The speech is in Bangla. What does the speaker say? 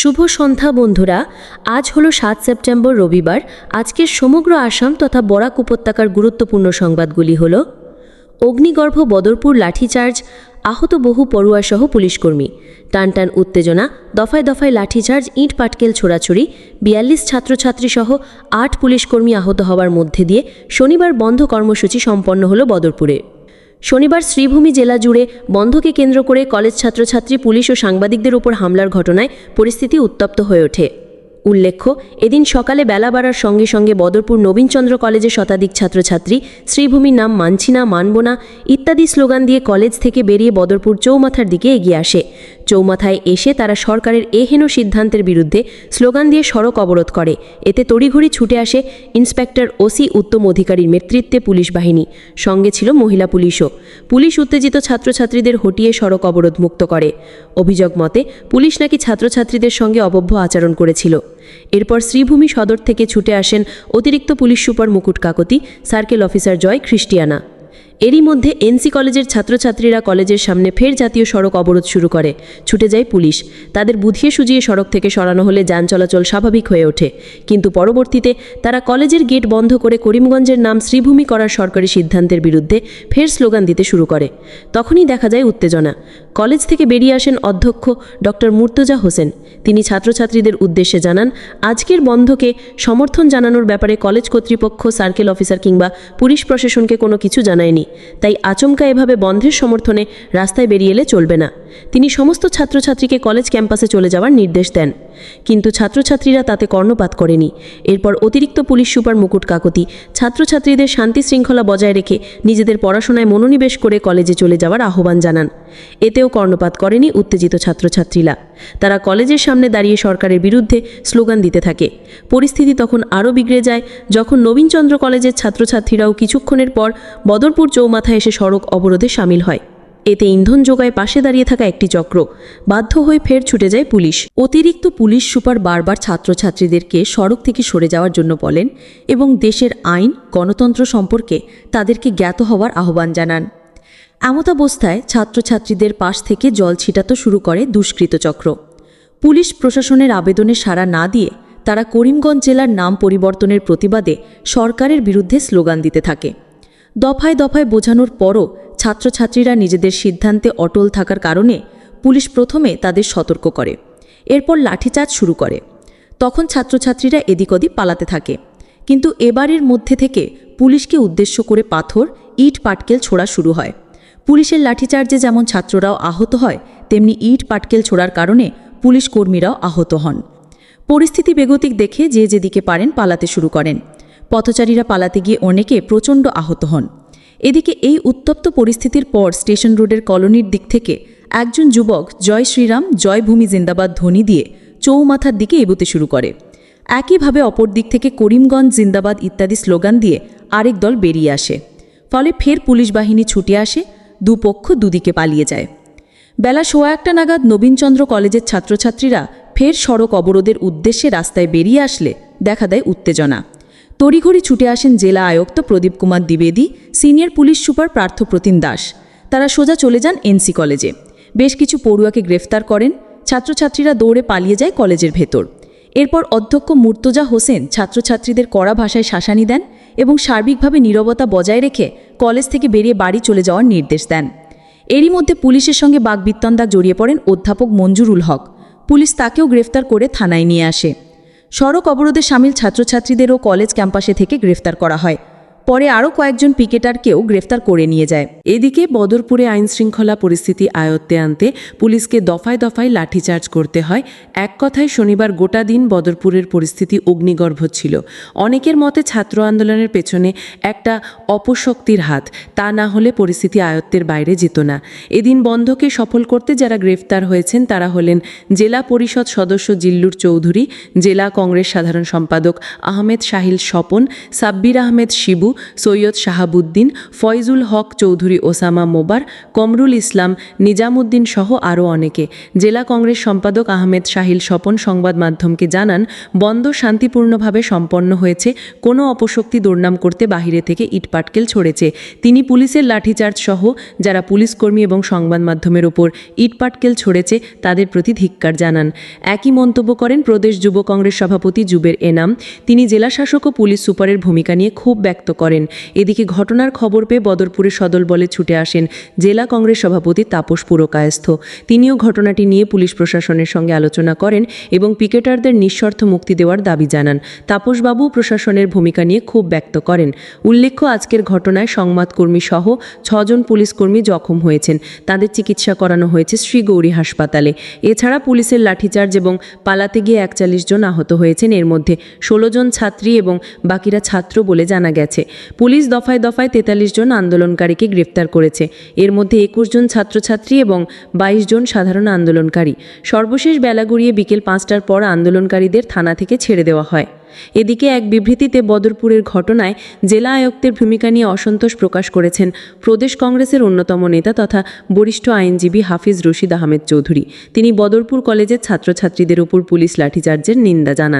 শুভ সন্ধ্যা, বন্ধুরা। আজ হলো সাত সেপ্টেম্বর, রবিবার। আজকের সমগ্র আসাম তথা বরাক উপত্যকার গুরুত্বপূর্ণ সংবাদগুলি হল, অগ্নিগর্ভ বদরপুর লাঠিচার্জ, আহত বহু পড়ুয়াসহ পুলিশকর্মী। টানটান উত্তেজনা, দফায় দফায় লাঠিচার্জ, ইট পাটকেল ছোড়াছুড়ি, বিয়াল্লিশ ছাত্রছাত্রীসহ আট পুলিশকর্মী আহত হওয়ার মধ্যে দিয়ে শনিবার বন্ধ কর্মসূচি সম্পন্ন হলো বদরপুরে। শনিবার শ্রীভূমি জেলা জুড়ে বন্ধকে কেন্দ্র করে কলেজ ছাত্রছাত্রী, পুলিশ ও সাংবাদিকদের উপর হামলার ঘটনায় পরিস্থিতি উত্তপ্ত হয়ে ওঠে। উল্লেখ্য, এদিন সকালে বেলা বাড়ার সঙ্গে সঙ্গে বদরপুর নবীনচন্দ্র কলেজে শতাধিক ছাত্রছাত্রী, শ্রীভূমির নাম মানছি না, মানব না, ইত্যাদি স্লোগান দিয়ে কলেজ থেকে বেরিয়ে বদরপুর চৌমাথার দিকে এগিয়ে আসে। চৌমাথায় এসে তারা সরকারের এহেন সিদ্ধান্তের বিরুদ্ধে স্লোগান দিয়ে সড়ক অবরোধ করে। এতে তড়িঘড়ি ছুটে আসে ইন্সপেক্টর ওসি উত্তম অধিকারীর নেতৃত্বে পুলিশ বাহিনী। সঙ্গে ছিল মহিলা পুলিশও। পুলিশ উত্তেজিত ছাত্রছাত্রীদের হটিয়ে সড়ক অবরোধ মুক্ত করে। অভিযোগ মতে, পুলিশ নাকি ছাত্রছাত্রীদের সঙ্গে অবভ্য আচরণ করেছিল। এরপর শ্রীভূমি সদর থেকে ছুটে আসেন অতিরিক্ত পুলিশ সুপার মুকুট কাকতি, সার্কেল অফিসার জয় খ্রিস্টিয়ানা। এরই মধ্যে এনসি কলেজের ছাত্রছাত্রীরা কলেজের সামনে ফের জাতীয় সড়ক অবরোধ শুরু করে। ছুটে যায় পুলিশ। তাদের বুঝিয়ে সুজিয়ে সড়ক থেকে সরানো হলে যান চলাচল স্বাভাবিক হয়ে ওঠে। কিন্তু পরবর্তীতে তারা কলেজের গেট বন্ধ করে করিমগঞ্জের নাম শ্রীভূমি করার সরকারি সিদ্ধান্তের বিরুদ্ধে ফের স্লোগান দিতে শুরু করে। তখনই দেখা যায় উত্তেজনা। কলেজ থেকে বেরিয়ে আসেন অধ্যক্ষ ডক্টর মুর্তজা হোসেন। তিনি ছাত্রছাত্রীদের উদ্দেশ্যে জানান, আজকের বন্ধকে সমর্থন জানানোর ব্যাপারে কলেজ কর্তৃপক্ষ, সার্কেল অফিসার কিংবা পুলিশ প্রশাসনকে কোনো কিছু জানায়নি। তাই আচমকা এভাবে বন্ধের সমর্থনে রাস্তায় বেরিয়ে এলে চলবে না। তিনি সমস্ত ছাত্রছাত্রীকে কলেজ ক্যাম্পাসে চলে যাওয়ার নির্দেশ দেন। কিন্তু ছাত্রছাত্রীরা তাতে কর্ণপাত করেনি। এরপর অতিরিক্ত পুলিশ সুপার মুকুট কাকতি ছাত্রছাত্রীদের শান্তি শৃঙ্খলা বজায় রেখে নিজেদের পড়াশোনায় মনোনিবেশ করে কলেজে চলে যাওয়ার আহ্বান জানান। এতেও কর্ণপাত করেনি উত্তেজিত ছাত্রছাত্রীরা। তারা কলেজের সামনে দাঁড়িয়ে সরকারের বিরুদ্ধে স্লোগান দিতে থাকে। পরিস্থিতি তখন আরও বিগড়ে যায়, যখন নবীনচন্দ্র কলেজের ছাত্রছাত্রীরাও কিছুক্ষণের পর বদরপুর চৌমাথায় এসে সড়ক অবরোধে সামিল হয়। এতে ইন্ধন যোগায় পাশে দাঁড়িয়ে থাকা একটি চক্র। বাধ্য হয়ে ফের ছুটে যায় পুলিশ। অতিরিক্ত পুলিশ সুপার বারবার ছাত্রছাত্রীদেরকে সড়ক থেকে সরে যাওয়ার জন্য বলেন এবং দেশের আইন, গণতন্ত্র সম্পর্কে তাদেরকে জ্ঞাত হওয়ার আহ্বান জানান। এমতাবস্থায় ছাত্রছাত্রীদের পাশ থেকে জল ছিটাতে শুরু করে দুষ্কৃত চক্র। পুলিশ প্রশাসনের আবেদনে সাড়া না দিয়ে তারা করিমগঞ্জ জেলার নাম পরিবর্তনের প্রতিবাদে সরকারের বিরুদ্ধে স্লোগান দিতে থাকে। দফায় দফায় বোঝানোর পরও ছাত্রছাত্রীরা নিজেদের সিদ্ধান্তে অটল থাকার কারণে পুলিশ প্রথমে তাদের সতর্ক করে, এরপর লাঠিচার্জ শুরু করে। তখন ছাত্রছাত্রীরা এদিক ওদিক পালাতে থাকে। কিন্তু এবারের মধ্যে থেকে পুলিশকে উদ্দেশ্য করে পাথর, ইট, পাটকেল ছোড়া শুরু হয়। পুলিশের লাঠিচার্জে যেমন ছাত্ররাও আহত হয়, তেমনি ইট, পাটকেল ছোড়ার কারণে পুলিশ কর্মীরাও আহত হন। পরিস্থিতি বেগতিক দেখে যে যেদিকে পারেন পালাতে শুরু করেন। পথচারীরা পালাতে গিয়ে অনেকে প্রচণ্ড আহত হন। এদিকে এই উত্তপ্ত পরিস্থিতির পর স্টেশন রোডের কলোনির দিক থেকে একজন যুবক জয় শ্রীরাম, জয় ভূমি জিন্দাবাদ ধ্বনি দিয়ে চৌমাথার দিকে এগোতে শুরু করে। একইভাবে অপর দিক থেকে করিমগঞ্জ জিন্দাবাদ ইত্যাদি স্লোগান দিয়ে আরেক দল বেরিয়ে আসে। ফলে ফের পুলিশ বাহিনী ছুটে আসে, দুপক্ষ দুদিকে পালিয়ে যায়। বেলা সোয়া একটা নাগাদ নবীনচন্দ্র কলেজের ছাত্রছাত্রীরা ফের সড়ক অবরোধের উদ্দেশ্যে রাস্তায় বেরিয়ে আসলে দেখা দেয় উত্তেজনা। তড়িঘড়ি ছুটে আসেন জেলা আয়ুক্ত Pradip Kumar দ্বিবেদী, senior police super Parthapratim Das. তারা সোজা চলে যান এনসি কলেজে। বেশ কিছু পড়ুয়াকে গ্রেফতার করেন। ছাত্রছাত্রীরা দৌড়ে পালিয়ে যায় কলেজের ভেতর। এরপর অধ্যক্ষ মুর্তজা হোসেন ছাত্রছাত্রীদের কড়া ভাষায় শাসানি দেন এবং সার্বিকভাবে নীরবতা বজায় রেখে কলেজ থেকে বেরিয়ে বাড়ি চলে যাওয়ার নির্দেশ দেন। এরই মধ্যে পুলিশের সঙ্গে বাগবিত্তন্দা জড়িয়ে পড়েন অধ্যাপক মঞ্জুরুল হক। পুলিশ তাকেও গ্রেফতার করে থানায় নিয়ে আসে। সড়ক অবরোধে সামিল ছাত্রছাত্রীদেরও কলেজ ক্যাম্পাসে থেকে গ্রেফতার করা হয়। পরে আরও কয়েকজন পিকেটারকেও গ্রেফতার করে নিয়ে যায়। এদিকে বদরপুরে আইন শৃঙ্খলা পরিস্থিতি আয়ত্তে আনতে পুলিশকে দফায় দফায় লাঠিচার্জ করতে হয়। এক কথায় শনিবার গোটা দিন বদরপুরের পরিস্থিতি অগ্নিগর্ভ ছিল। অনেকের মতে ছাত্র আন্দোলনের পেছনে একটা অপশক্তির হাত, তা না হলে পরিস্থিতি আয়ত্তের বাইরে যেত না। এদিন বন্ধকে সফল করতে যারা গ্রেফতার হয়েছেন, তারা হলেন জেলা পরিষদ সদস্য জিল্লুর চৌধুরী, জেলা কংগ্রেস সাধারণ সম্পাদক আহমেদ শাহিল স্বপন, সাব্বির আহমেদ শিবু সৈয়দ শাহাবুদ্দিন, ফয়জুল হক চৌধুরী, ওসামা মোবার, কমরুল ইসলাম, নিজামুদ্দিন সহ আরও অনেকে। জেলা কংগ্রেস সম্পাদক আহমেদ শাহিল স্বপন সংবাদ মাধ্যমকে জানান, বন্ধ শান্তিপূর্ণভাবে সম্পন্ন হয়েছে, কোনো অপশক্তি দুর্নাম করতে বাহিরে থেকে ইটপাটকেল ছড়েছে। তিনি পুলিশের লাঠিচার্জ সহ, যারা পুলিশকর্মী এবং সংবাদ মাধ্যমের ওপর ইটপাটকেল ছড়েছে, তাদের প্রতি ধিক্কার জানান। একই মন্তব্য করেন প্রদেশ যুব কংগ্রেস সভাপতি জুবের এনাম। তিনি জেলাশাসক ও পুলিশ সুপারের ভূমিকা নিয়ে ক্ষোভ ব্যক্ত করেন। এদিকে ঘটনার খবর পেয়ে বদরপুরে সদল বলে ছুটে আসেন জেলা কংগ্রেস সভাপতি তাপস পুরকায়স্থ। তিনিও ঘটনাটি নিয়ে পুলিশ প্রশাসনের সঙ্গে আলোচনা করেন এবং পিকেটারদের নিঃশর্ত মুক্তি দেওয়ার দাবি জানান। তাপসবাবু প্রশাসনের ভূমিকা নিয়ে ক্ষোভ ব্যক্ত করেন। উল্লেখ্য, আজকের ঘটনায় সংবাদকর্মী সহ ছজন পুলিশকর্মী জখম হয়েছেন। তাদের চিকিৎসা করানো হয়েছে শ্রীগৌরী হাসপাতালে। এছাড়া পুলিশের লাঠিচার্জ এবং পালাতে গিয়ে একচাল্লিশ জন আহত হয়েছেন। এর মধ্যে ষোলো জন ছাত্রী এবং বাকিরা ছাত্র বলে জানা গেছে। পুলিশ দফায় দফায় তেতাল্লিশ জন আন্দোলনকারীকে গ্রেফতার করেছে। এর মধ্যে একুশ জন ছাত্রছাত্রী এবং বাইশ জন সাধারণ আন্দোলনকারী। সর্বশেষ বেলা গড়িয়ে বিকেল পাঁচটার পর আন্দোলনকারীদের থানা থেকে ছেড়ে দেওয়া হয়। এদিকে এক বিবৃতিতে বদরপুরের ঘটনায় জেলা আয়ুক্তের ভূমিকা নিয়ে অসন্তোষ প্রকাশ করেছেন প্রদেশ কংগ্রেসের অন্যতম নেতা তথা বরিষ্ঠ আইনজীবী হাফিজ রশিদ আহমেদ চৌধুরী। তিনি বদরপুর কলেজের ছাত্রছাত্রীদের উপর পুলিশ লাঠিচার্জের নিন্দা জানান।